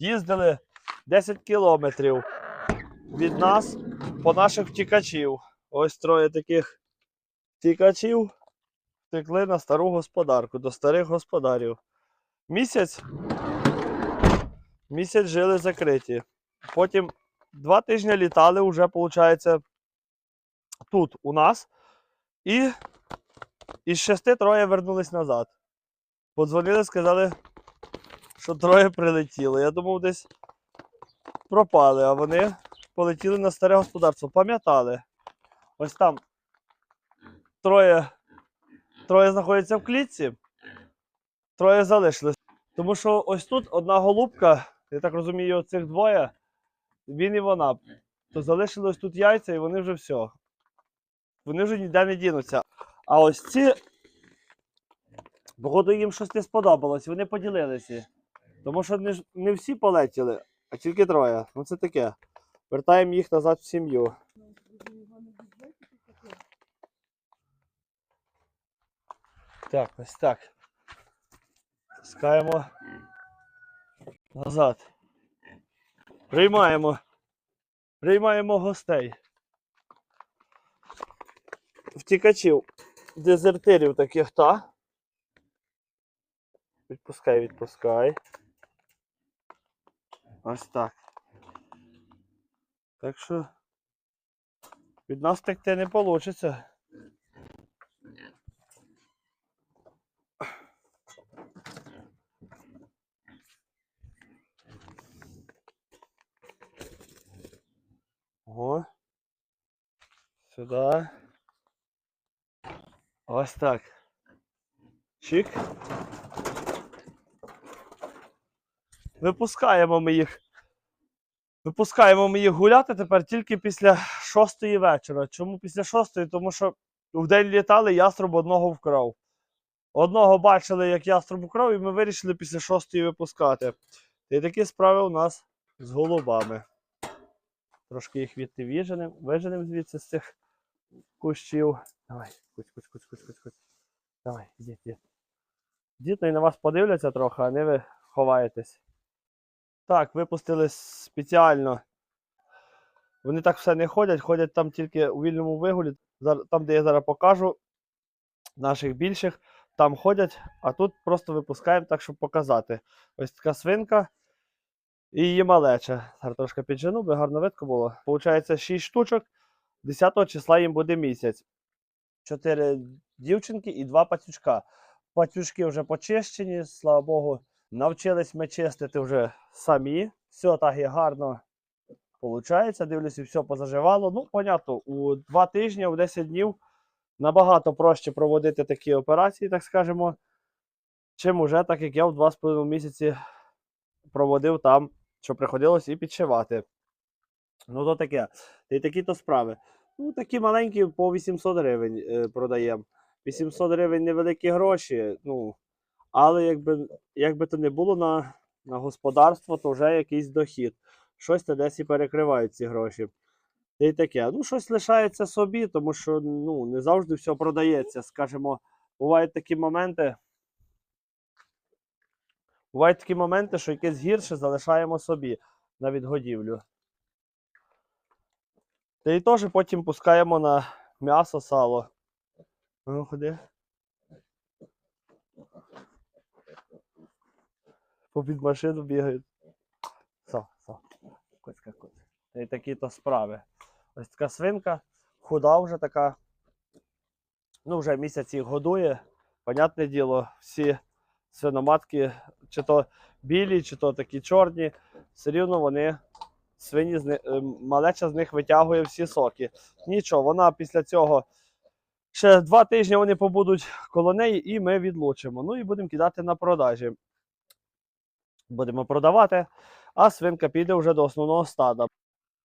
їздили 10 кілометрів від нас по наших втікачів. Ось троє таких втікачів втекли на стару господарку, до старих господарів. Місяць. Місяць жили закриті. Потім два тижні літали вже, виходить, тут у нас. І із шести троє вернулись назад. Подзвонили, сказали, що троє прилетіло. Я думав, десь пропали, а вони полетіли на старе господарство. Пам'ятали. Ось там троє, троє знаходяться в клітці, троє залишились. Тому що ось тут одна голубка, я так розумію, цих двоє, він і вона. То залишилось тут яйця, і вони вже все. Вони вже ніде не дінуться. А ось ці, походу, їм щось не сподобалось, вони поділилися. Тому що не, не всі полетіли, а тільки троє. Ну це таке. Вертаємо їх назад в сім'ю. Так, ось так. Таскаємо назад. Приймаємо. Приймаємо гостей. Втікачів, дезертирів таких, та? Відпускай, відпускай. Ось так. Так що від нас текти не вийде. Ого. Сюди. Ось так. Чик. Випускаємо ми їх. Випускаємо ми їх гуляти тепер тільки після шостої вечора. Чому після шостої? Тому що в день літали, яструб одного вкрав. Одного бачили, як яструб вкрав, і ми вирішили після шостої випускати. І такі справи у нас з голубами. Трошки їх відти виженем, виженем звідси з цих кущів. Давай, кусь, кусь, кусь, кусь, кусь, кусь. Давай, ідіть, ідіть. Діти на вас подивляться трохи, а не ви ховаєтесь. Так, випустили спеціально. Вони так все не ходять, ходять там тільки у вільному вигулі. Там, де я зараз покажу, наших більших, там ходять, а тут просто випускаємо так, щоб показати. Ось така свинка і її малеча. Зараз трошки піджену, би гарно видко було. Получається 6 штучок. 10 числа їм буде місяць. 4 дівчинки і 2 пацючка. Пацючки вже почищені, слава Богу. Навчились ми чистити вже самі. Все так і гарно виходить. Дивлюся, все позаживало. Ну, понятно, у 2 тижні, у 10 днів набагато проще проводити такі операції, так скажемо, чим уже так, як я в 2,5 місяці проводив там, що приходилось і підшивати. Ну, то таке. Та й такі то справи. Ну, такі маленькі по 800 гривень е, продаємо. 800 гривень невеликі гроші. Ну, але якби, якби то не було на, на господарство, то вже якийсь дохід. Щось то десь і перекривають ці гроші. Та й таке. Ну, щось лишається собі, тому що ну, не завжди все продається. Скажімо, бувають такі моменти. Бувають такі моменти, що якесь гірше залишаємо собі на відгодівлю. Та й теж потім пускаємо на м'ясо, сало. Ну, ходи. Попід машину бігають. Со, со. Коцька, коцька. Та й такі то справи. Ось така свинка, худа вже така. Ну, вже місяць їх годує. Понятне діло, всі свиноматки, чи то білі, чи то такі чорні, все рівно вони свині е, малеча з них витягує всі соки. Нічого, вона після цього ще два тижні вони побудуть коло неї, і ми відлучимо. Ну і будемо кидати на продажі. Будемо продавати, а свинка піде вже до основного стада.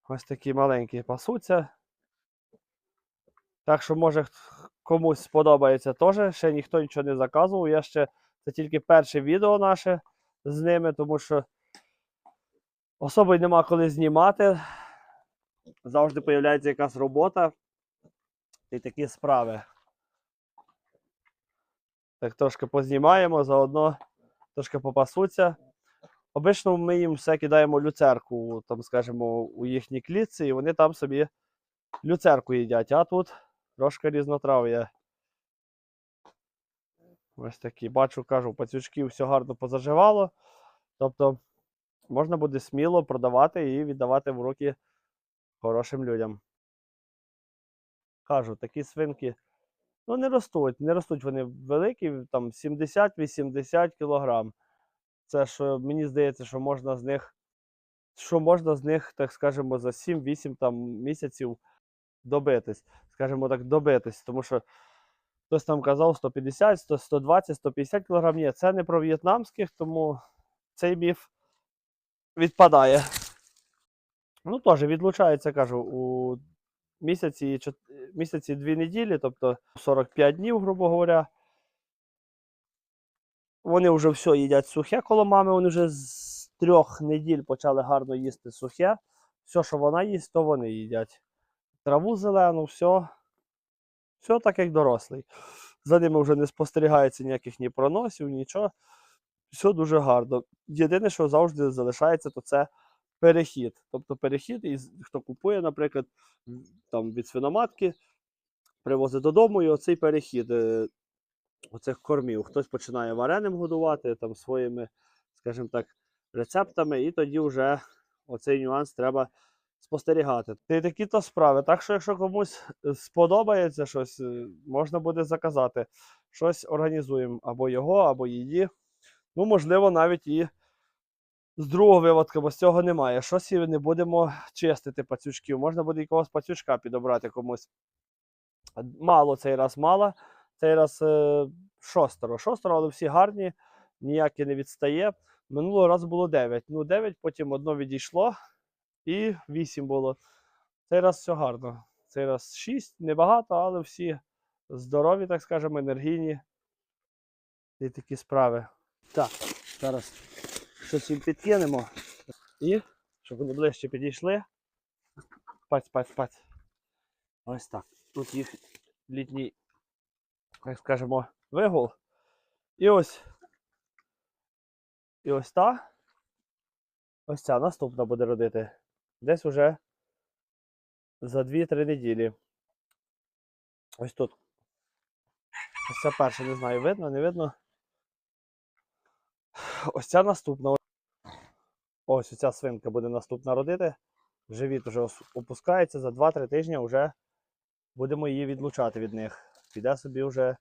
Ось такі маленькі пасуться. Так що, може, комусь сподобається теж. Ще ніхто нічого не заказував. Я ще це тільки перше відео наше з ними, тому що особи нема коли знімати. Завжди появляється якась робота і такі справи. Так трошки познімаємо, заодно трошки попасуться. Обично ми їм все кидаємо люцерку, там, скажімо, у їхній клітці, і вони там собі люцерку їдять, а тут трошки різнотрав'я. Ось такі. Бачу, кажу, пацючків все гарно позаживало. Тобто можна буде сміло продавати і віддавати в руки хорошим людям. Кажу, такі свинки ну, не ростуть. Не ростуть вони великі, там 70-80 кілограм. Це що мені здається, що можна з них, що можна з них, так скажемо, за 7-8 там, місяців добитись. Скажімо так, добитись. Тому що хтось там казав 150, 100, 120, 150 кілограм. Ні, це не про в'єтнамських, тому цей міф відпадає. Ну, теж відлучається, кажу, у місяці, місяці дві неділі, тобто 45 днів, грубо говоря. Вони вже все їдять сухе коло мами, вони вже з трьох неділь почали гарно їсти сухе. Все, що вона їсть, то вони їдять. Траву зелену, все. Все так, як дорослий. За ними вже не спостерігається ніяких ні проносів, нічого. Все дуже гарно. Єдине, що завжди залишається, то це перехід. Тобто перехід, і хто купує, наприклад, там від свиноматки, привозить додому, і оцей перехід е, оцих кормів. Хтось починає вареним годувати там своїми, скажімо так, рецептами, і тоді вже оцей нюанс треба спостерігати. Ти такі то справи. Так що, якщо комусь е, сподобається щось, е, можна буде заказати. Щось організуємо або його, або її. Ну, можливо, навіть і з другого виводка, бо з цього немає. Щось і не будемо чистити пацючків. Можна буде якогось пацючка підобрати комусь. Мало цей раз мало. Цей раз е, шостеро. Шостеро, але всі гарні, ніяке не відстає. Минулого разу було 9. Ну, 9, потім одно відійшло і 8 було. Цей раз все гарно. Цей раз 6, небагато, але всі здорові, так скажемо, енергійні. І такі справи. Так, зараз щось їм підкинемо. І, щоб вони ближче підійшли. Паць, паць, паць. Ось так. Тут їх літній, як скажемо, вигул. І ось. І ось та. Ось ця наступна буде родити. Десь уже за 2-3 неділі. Ось тут. Ось ця перша, не знаю, видно, не видно. Ось ця наступна. Ось ця свинка буде наступна родити. Живіт вже опускається за 2-3 тижні вже будемо її відлучати від них. Піде собі вже,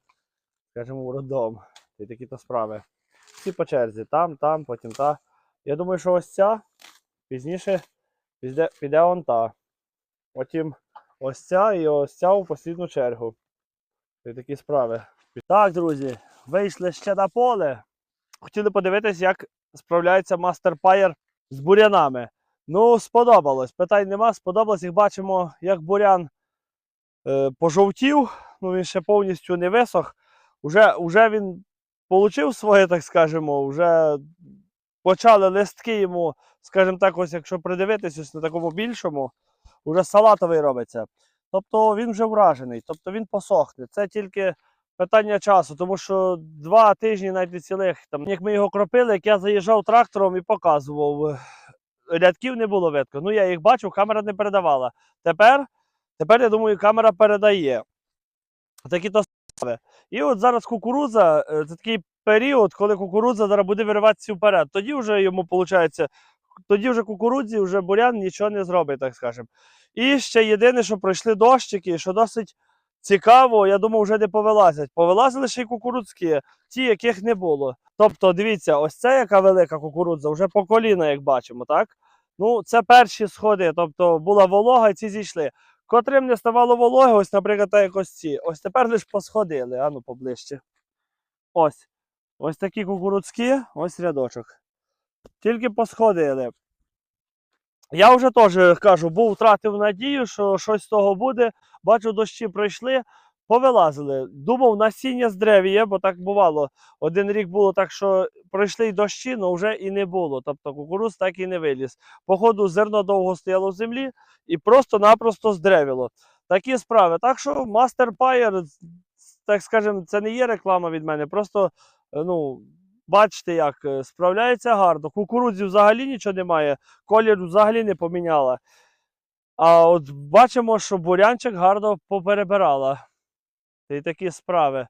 скажімо, в роддом. І такі то справи. Всі по черзі, там, там, потім та. Я думаю, що ось ця пізніше піде, піде он та. Потім ось ця і ось ця у послідну чергу. І такі справи. Так, друзі, вийшли ще на поле. Хотіли подивитись, як справляється Мастер Пайер з бурянами. Ну, сподобалось. Питань нема, сподобалось. Як бачимо, як бурян пожовтів, ну він ще повністю не висох. Уже, уже він отримав своє, так скажемо, вже почали листки йому, скажімо так, ось якщо придивитись ось на такому більшому, вже салатовий робиться. Тобто він вже вражений, тобто він посохне. Це тільки питання часу, тому що два тижні, навіть цілих, там, як ми його кропили, як я заїжджав трактором і показував, е, рядків не було видно. Ну, я їх бачив, камера не передавала. Тепер, тепер я думаю, камера передає. Такі то справи. І от зараз кукурудза, е, це такий період, коли кукурудза зараз буде вириватися вперед. Тоді вже йому виходить, тоді вже кукурудзі, вже бурян нічого не зробить, так скажемо. І ще єдине, що пройшли дощики, що досить цікаво, я думаю, вже не повилазять. Повилазили ще й кукурудзки, ті, яких не було. Тобто, дивіться, ось це яка велика кукурудза, вже по коліна, як бачимо, так? Ну, це перші сходи, тобто була волога, і ці зійшли. Котрим не ставало вологи, ось, наприклад, як ось ці. Ось тепер лише посходили, ану поближче. Ось. Ось такі кукурудські, ось рядочок. Тільки посходили. Я вже теж кажу, був втратив надію, що щось з того буде. Бачу, дощі пройшли, повилазили. Думав, насіння з дерев є, бо так бувало. Один рік було так, що пройшли й дощі, але вже і не було. Тобто кукуруз так і не виліз. Походу, зерно довго стояло в землі і просто-напросто здревіло. Такі справи. Так що Master Pyre, так скажемо, це не є реклама від мене. Просто е, ну, бачите, як е, справляється гарно. Кукурудзі взагалі нічого немає, колір взагалі не поміняла. А от бачимо, що бурянчик гарно поперебирала. І такі справи.